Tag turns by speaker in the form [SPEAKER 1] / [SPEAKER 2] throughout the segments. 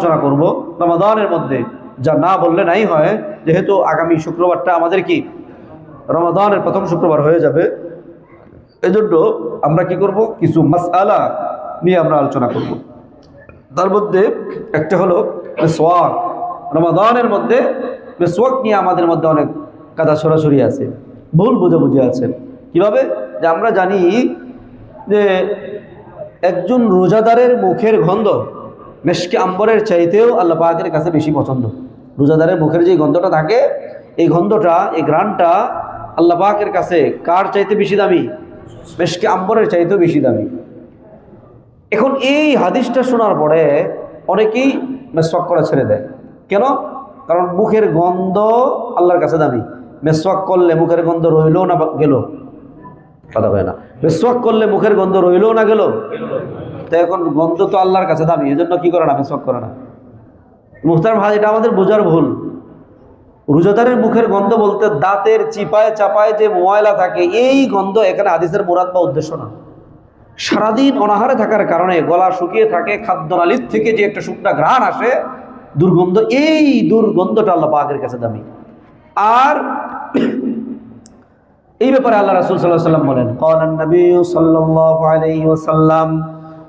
[SPEAKER 1] আলোচনা করব। রমাদানের মধ্যে যা না বললে নাই হয়, যেহেতু আগামী শুক্রবারটা আমাদের কি? রমাদানের প্রথম শুক্রবার হয়ে যাবে। এজন্য আমরা কি করব? কিছু মাসআলা নিয়ে আমরা আলোচনা করব। তার মধ্যে একটা হলো মেসওয়াক। রমাদানের মধ্যে মেসওয়াক নিয়ে আমাদের মধ্যে অনেক কাদা সরাসরি আছে, ভুল বুঝাবুঝি আছে। কীভাবে? যে আমরা জানি যে একজন রোজাদারের মুখের গন্ধ মেশকে আম্বরের চাইতেও আল্লাহ পাকের কাছে বেশি পছন্দ। রোজাদারের মুখের যে গন্ধটা থাকে, এই গন্ধটা, এই গ্রানটা আল্লাহ পাকের কাছে কার চাইতে বেশি দামি? মেশকে আম্বরের চাইতেও বেশি দামি। এখন এই হাদিসটা শোনার পরে অনেকেই মেসওয়াক করা ছেড়ে দেয়। কেন? কারণ মুখের গন্ধ আল্লাহর কাছে দামি। মেসওয়াক করলে মুখের গন্ধ রইল না গেল? কথা হয় না। মেসওয়াক করলে মুখের গন্ধ রইল না গেল? তো এখন গন্ধ তো আল্লাহর কাছে দামি এই জন্য কী করে না মেসওয়াক করে না? মুখতার ভাই, এটা আমাদের বোঝার ভুল। রোজাদারের মুখের গন্ধ বলতে দাঁতের চিপায় চাপায় যে ময়লা থাকে, এই গন্ধ এখানে আদিসের মুরাদ বা উদ্দেশ্য না। সারাদিন অনাহারে থাকার কারণে গলা শুকিয়ে থাকে খাদ্য খাদ্যনালীর থেকে যে একটা শুকনা ঘ্রাণ আসে, দুর্গন্ধ, এই দুর্গন্ধটা আল্লাহ পাকের কাছে দামি। আর এই ব্যাপারে আল্লাহ রাসূল সাল্লাহ সাল্লাম বলেন ক্বালান নবী ওয়াসাল্লাম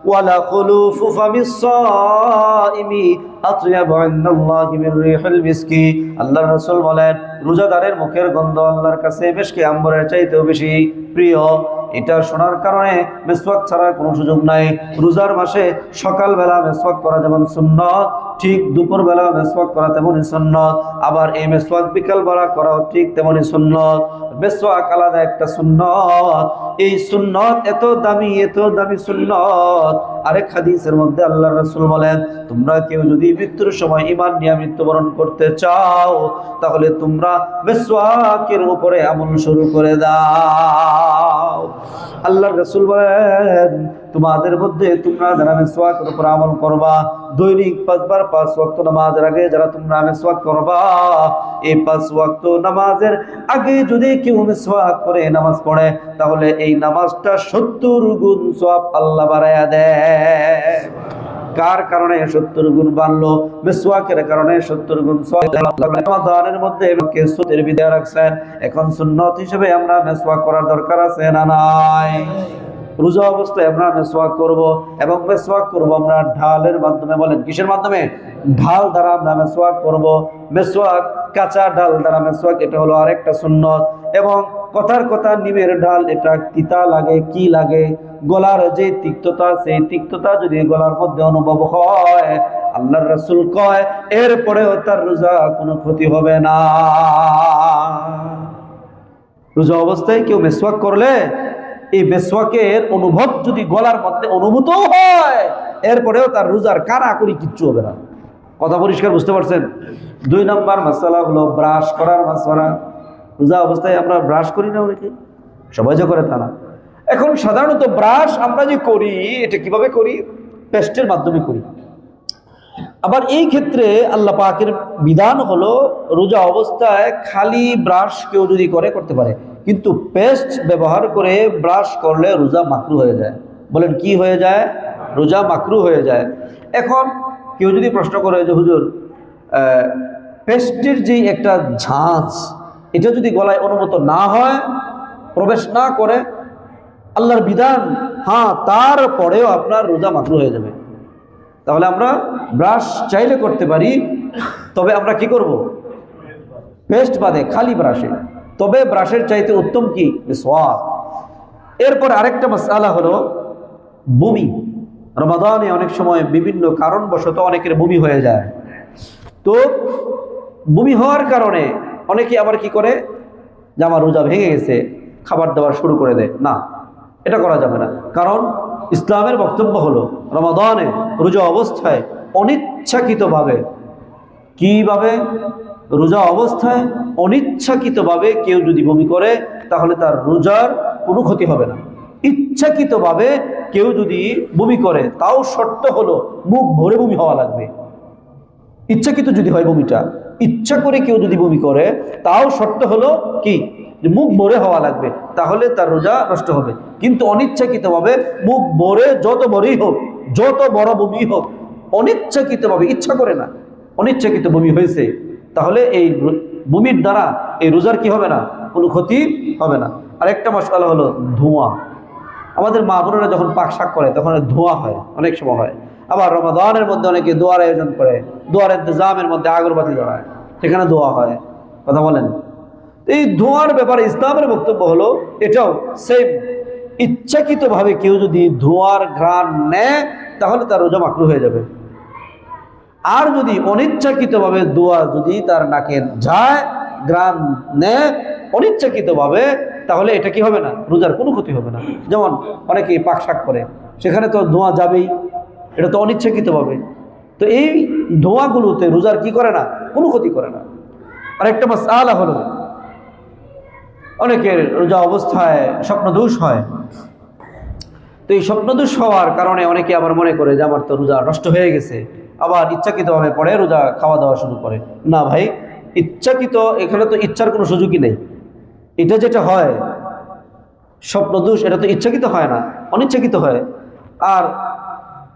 [SPEAKER 1] ওয়ালা খুলুফু ফামিস সাইমি আতয়াবু ইনদাল্লাহি মির রিহিল মিসকি। আল্লাহর রাসূল বলেন, রোজাদারের মুখের গন্ধ আল্লাহর কাছে বেশকে আম্বরের চাইতেও বেশি প্রিয়। এটা শোনার কারণে মেসওয়াক ছাড়ার কোনো সুযোগ নাই। রোজার মাসে সকালবেলা মেসওয়াক করা যেমন সুন্নত ঠিক দুপুরবেলা মেসওয়াক করা তেমনই সুন্নত, আবার এই মেসওয়াক বিকালবেলা করাও ঠিক তেমনই সুন্নত। মেসওয়াক আলাদা একটা সুন্নত। এই সুন্নত এত দামি এত দামি সুন্নত। আরেক হাদিসের মধ্যে আল্লাহ রাসূল বলেন, তোমরা কেউ যদি মৃত্যুর সময় ইমান নিয়ে মৃত্যুবরণ করতে চাও, তাহলে তোমরা মেসওয়াকের উপরে আমল শুরু করে দাও। আল্লাহ রসুল বলেন, তোমাদের মধ্যে তোমরা যারা মেসওয়াকের উপর আমল করবা, দৈনিক পাঁচবার পাঁচ ওয়াক্ত নামাজের আগে যারা তোমরা মেসওয়াক করবা, এই পাঁচ ওয়াক্ত নামাজের আগে যদি কেউ মেসওয়াক করে নামাজ পড়ে, তাহলে এই নামাজটা সত্তর গুণ সব আল্লাহ বাড়াইয়া দেয়। কার কারণে সত্তর গুণ বাড়লো? মেসওয়াকের কারণে সত্তর গুণ রমাদানের মধ্যে সুতের বিদায় রাখছেন এখন সুন্নত হিসেবে আমরা মেসওয়াক করার দরকার আছে না নাই? রোজা অবস্থায় আমরা মেসওয়াক করব এবং মেসওয়াক করব আমরা ঢালের মাধ্যমে। বলেন, কিসের মাধ্যমে? ঢাল দ্বারা আমরা মেসওয়াক করব। মেসওয়াক কাঁচা ডাল দ্বারা মেসওয়াক, এটা হলো আরেকটা সুন্নত। এবং কথার কথা নিমের ঢাল, এটা তিতা লাগে, কি লাগে? গলার যে তিক্ততা, সেই তিক্ততা যদি গলার মধ্যে অনুভব হয়, আল্লাহর রাসূল কয়, এরপরেও তার রোজা কোনো ক্ষতি হবে না। রোজা অবস্থায় কেউ মেসওয়াক করলে, এই মেসওয়াকের অনুভব যদি গলার মধ্যে অনুভূত হয়, এরপরেও তার রোজার কারাকরি কিচ্ছু হবে না। কথা পরিষ্কার বুঝতে পারছেন? দুই নম্বর মশলা হলো ব্রাশ করার মশলা রোজা অবস্থায় আমরা ব্রাশ করি না অনেকে। সবাই যে করে তা না। এখন সাধারণত ব্রাশ আমরা যে করি, এটা কীভাবে করি? পেস্টের মাধ্যমে করি। আবার এই ক্ষেত্রে আল্লাহ পাকের বিধান হলো, রোজা অবস্থায় খালি ব্রাশ কেউ যদি করে, করতে পারে। কিন্তু পেস্ট ব্যবহার করে ব্রাশ করলে রোজা মাকরু হয়ে যায়। বলেন, কি হয়ে যায়? রোজা মাকরু হয়ে যায়। এখন কেউ যদি প্রশ্ন করে যে, হুজুর পেস্টের যে একটা ঝাঁঝ এটা যদি গলায় অনুমত না হয়, প্রবেশ না করে, আল্লাহর বিধান হ্যাঁ তারপরেও আপনার রোজা মাকরু হয়ে যাবে। তাহলে আমরা ব্রাশ চাইলে করতে পারি, তবে আমরা কি করব? পেস্ট বাদে, খালি ব্রাশে। তবে ব্রাশের চাইতে উত্তম কি? সোয়াব। এরপর আরেকটা মশালা হলো বমি। রমাদানে অনেক সময় বিভিন্ন কারণবশত অনেকের বমি হয়ে যায়। তো বমি হওয়ার কারণে অনেকে আবার কি করে? যে আমার রোজা ভেঙে গেছে, খাবার দাবার শুরু করে দেয়। না, এটা করা যাবে না। কারণ ইসলামের বক্তব্য হলো, রমাদানে রোজা অবস্থায় অনিচ্ছাকৃতভাবে কীভাবে? রোজা অবস্থায় অনিচ্ছাকৃতভাবে কেউ যদি বমি করে, তাহলে তার রোজার কোনো ক্ষতি হবে না। ইচ্ছাকৃতভাবে কেউ যদি বমি করে, তাও শর্ত হলো মুখ ভরে বমি হওয়া লাগবে। ইচ্ছাকৃত যদি হয় বমিটা ইচ্ছা করে কেউ যদি বমি করে, তাও শর্ত হলো কি? মুখ ভরে হওয়া লাগবে, তাহলে তার রোজা নষ্ট হবে। কিন্তু অনিচ্ছাকৃতভাবে মুখ ভরে যত বড়ই হোক, যত বড় বমি হোক, অনিচ্ছাকৃতভাবে, ইচ্ছা করে না, অনিচ্ছাকৃত বমি হয়েছে, তাহলে এই বমির দ্বারা এই রোজার কি হবে না? কোনো ক্ষতি হবে না। আর একটা মশলা হলো ধোঁয়া। আমাদের মা বোনেরা যখন পাক শাক করে, তখন ধোঁয়া হয়, অনেক সময় হয়। আবার রমাদানের মধ্যে অনেকে দোয়ার আয়োজন করে, দোয়ার ইন্তজামের মধ্যে আগরবাতি ধরায় সেখানে দোয়া হয়। কথা বলেন? এই ধোঁয়ার ব্যাপারে ইসলামের বক্তব্য হলো, এটাও সেম ইচ্ছাকৃতভাবে কেউ যদি ধোঁয়ার ঘ্রাণ নেয়, তাহলে তার রোজা মাকরু হয়ে যাবে। আর যদি অনিচ্ছাকৃতভাবে দোয়া যদি তার নাকে যায় গ্রাম নেয়, অনিচ্ছাকৃতভাবে, তাহলে এটা কি হবে না? রোজার কোনো ক্ষতি হবে না। যেমন অনেকে পাক শাক করে, সেখানে তো ধোঁয়া যাবেই। এটা তো অনিচ্ছাকৃতভাবে। তো এই ধোঁয়াগুলোতে রোজার কি করে না? কোনো ক্ষতি করে না। আরেকটা মাস আলা হলো, অনেকের রোজা অবস্থায় স্বপ্নদোষ হয়। তো এই স্বপ্নদোষ হওয়ার কারণে অনেকে আবার মনে করে যে, আমার তো রোজা নষ্ট হয়ে গেছে। আবার ইচ্ছাকৃতভাবে পরে রোজা খাওয়া দাওয়া শুরু করে। না ভাই, ইচ্ছাকৃত, এখানে তো ইচ্ছার কোনো সুযোগই নেই। এটা যেটা হয়, স্বপ্নদোষ, এটা তো ইচ্ছাকৃত হয় না, অনিচ্ছাকৃত হয়। আর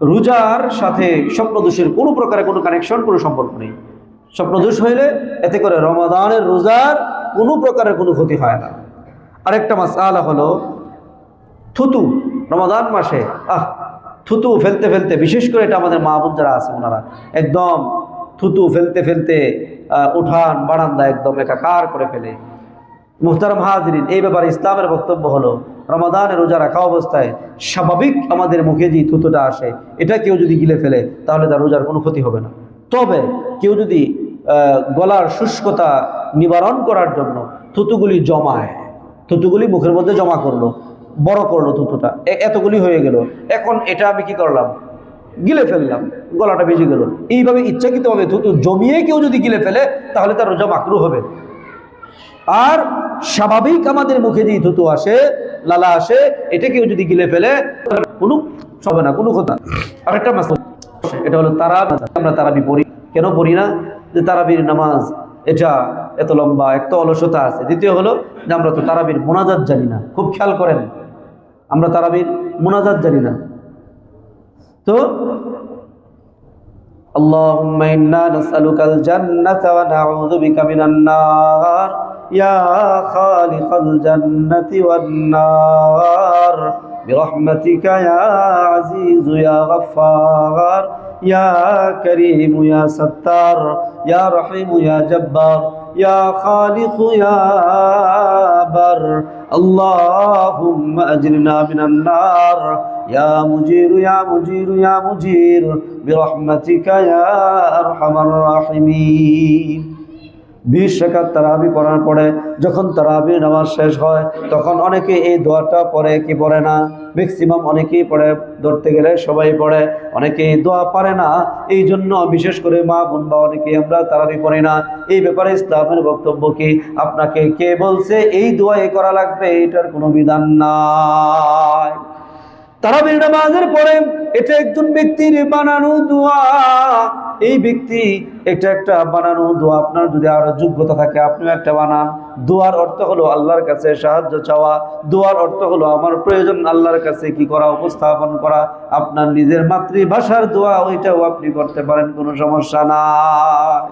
[SPEAKER 1] রোজার সাথে স্বপ্নদোষের কোনো প্রকারে কোনো কানেকশন কোনো সম্পর্ক নেই। স্বপ্নদোষ হইলে এতে করে রমাদানের রোজার কোনো প্রকারের কোনো ক্ষতি হয় না। আরেকটা মাস আলা হলো থুতু, রমাদান মাসে, আহ, থুতু ফেলতে ফেলতে, বিশেষ করে এটা আমাদের মা বোন যারা আছে ওনারা, একদম থুতু ফেলতে ফেলতে উঠান বারান্দা একদম একাকার করে ফেলে। মুহতারাম হাজরিন, এই ব্যাপারে ইসলামের বক্তব্য হলো, রমাদানে রোজা রাখা অবস্থায় স্বাভাবিক আমাদের মুখে যে থুতুটা আসে, এটা কেউ যদি গিলে ফেলে, তাহলে তার রোজার কোনো ক্ষতি হবে না। তবে কেউ যদি গলার শুষ্কতা নিবারণ করার জন্য থুতুগুলি জমায়, থুতুগুলি মুখের মধ্যে জমা করল, বড় করল থুতুটা এতগুলি হয়ে গেল, এখন এটা আমি কি করলাম? গিলে ফেললাম, গলাটা বেজে গেল। এইভাবে ইচ্ছাকৃতভাবে থুতু জমিয়ে কেউ যদি গিলে ফেলে, তাহলে তার রোজা মাকরু হবে। আর স্বাভাবিক আমাদের মুখে যে থুতু আসে, লালা আসে, এটা কেউ যদি গিলে ফেলে, কোনো হবে না, কোনো কথা আরেকটা মাস এটা হলো তারা আমরা তারাবি পড়ি। কেন পড়ি না? যে তারাবির নামাজ, এটা এত লম্বা একটা অলসতা আছে। দ্বিতীয় হলো যে আমরা তো তারাবির মোনাজাত জানি না। খুব খেয়াল করেন। আমরা তারাবির মোনাজাত জানি না। তো اللهم إنا نسألك الجنة ونعوذ بك من النار. يا خالق الجنة والنار. برحمتك يا عزيز يا غفار. يا كريم يا ستار يا رحيم يا جبار يا خالق يا بر. اللهم أجرنا من النار. يا مجير يا مجير يا مجير برحمتك يا أرحم الراحمين. বিশ রেখাত তারাবি পড়ার পরে যখন তারাবি নামাজ শেষ হয়, তখন অনেকে এই দোয়াটা পড়ে কি পড়ে না? ম্যাক্সিমাম অনেকেই পড়ে, ধরতে গেলে সবাই পড়ে অনেকে এই দোয়া পারে না। এই জন্য বিশেষ করে মা, বোন বা অনেকে আমরা তারাবি পড়ি না। এই ব্যাপারে ইসলামের বক্তব্য কি? আপনাকে কে বলছে, এই দোয়া এ করা লাগবে, এটার কোনো বিধান নাই। তারাবির নামাজের পরে এটা একজন ব্যক্তির বানানো দোয়া। এই ব্যক্তি এটা একটা বানানো দোয়া। আপনার যদি আরও যোগ্যতা থাকে, আপনিও একটা বানান। দোয়ার অর্থ হলো আল্লাহর কাছে সাহায্য চাওয়া। দোয়ার অর্থ হলো আমার প্রয়োজন, আল্লাহর কাছে কি করা, উপস্থাপন করা। আপনার নিজের মাতৃভাষার দোয়া, ওইটাও আপনি করতে পারেন, কোনো সমস্যা নাই।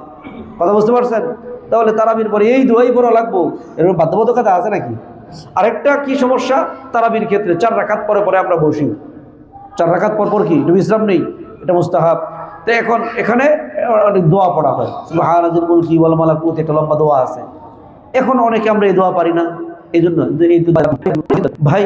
[SPEAKER 1] কথা বুঝতে পারছেন? তাহলে তারাবির পরে এই দোয়াই পড়া লাগবো। এরকম বাধ্যবাধকতা আছে নাকি? আরেকটা কি সমস্যা? তারাবির ক্ষেত্রে চার রাকাত পরে পরে আমরা বসি। চার রাকাত পর পর কি? বিশ্রাম নেই? এটা মুস্তাহাব। তো এখন এখানে অনেক দোয়া পড়া হয় সুবহানাজিল মুলকি ওয়াল মালাকুত একটা লম্বা দোয়া আছে এখন অনেকে আমরা এই দোয়া পারি না এই জন্য ভাই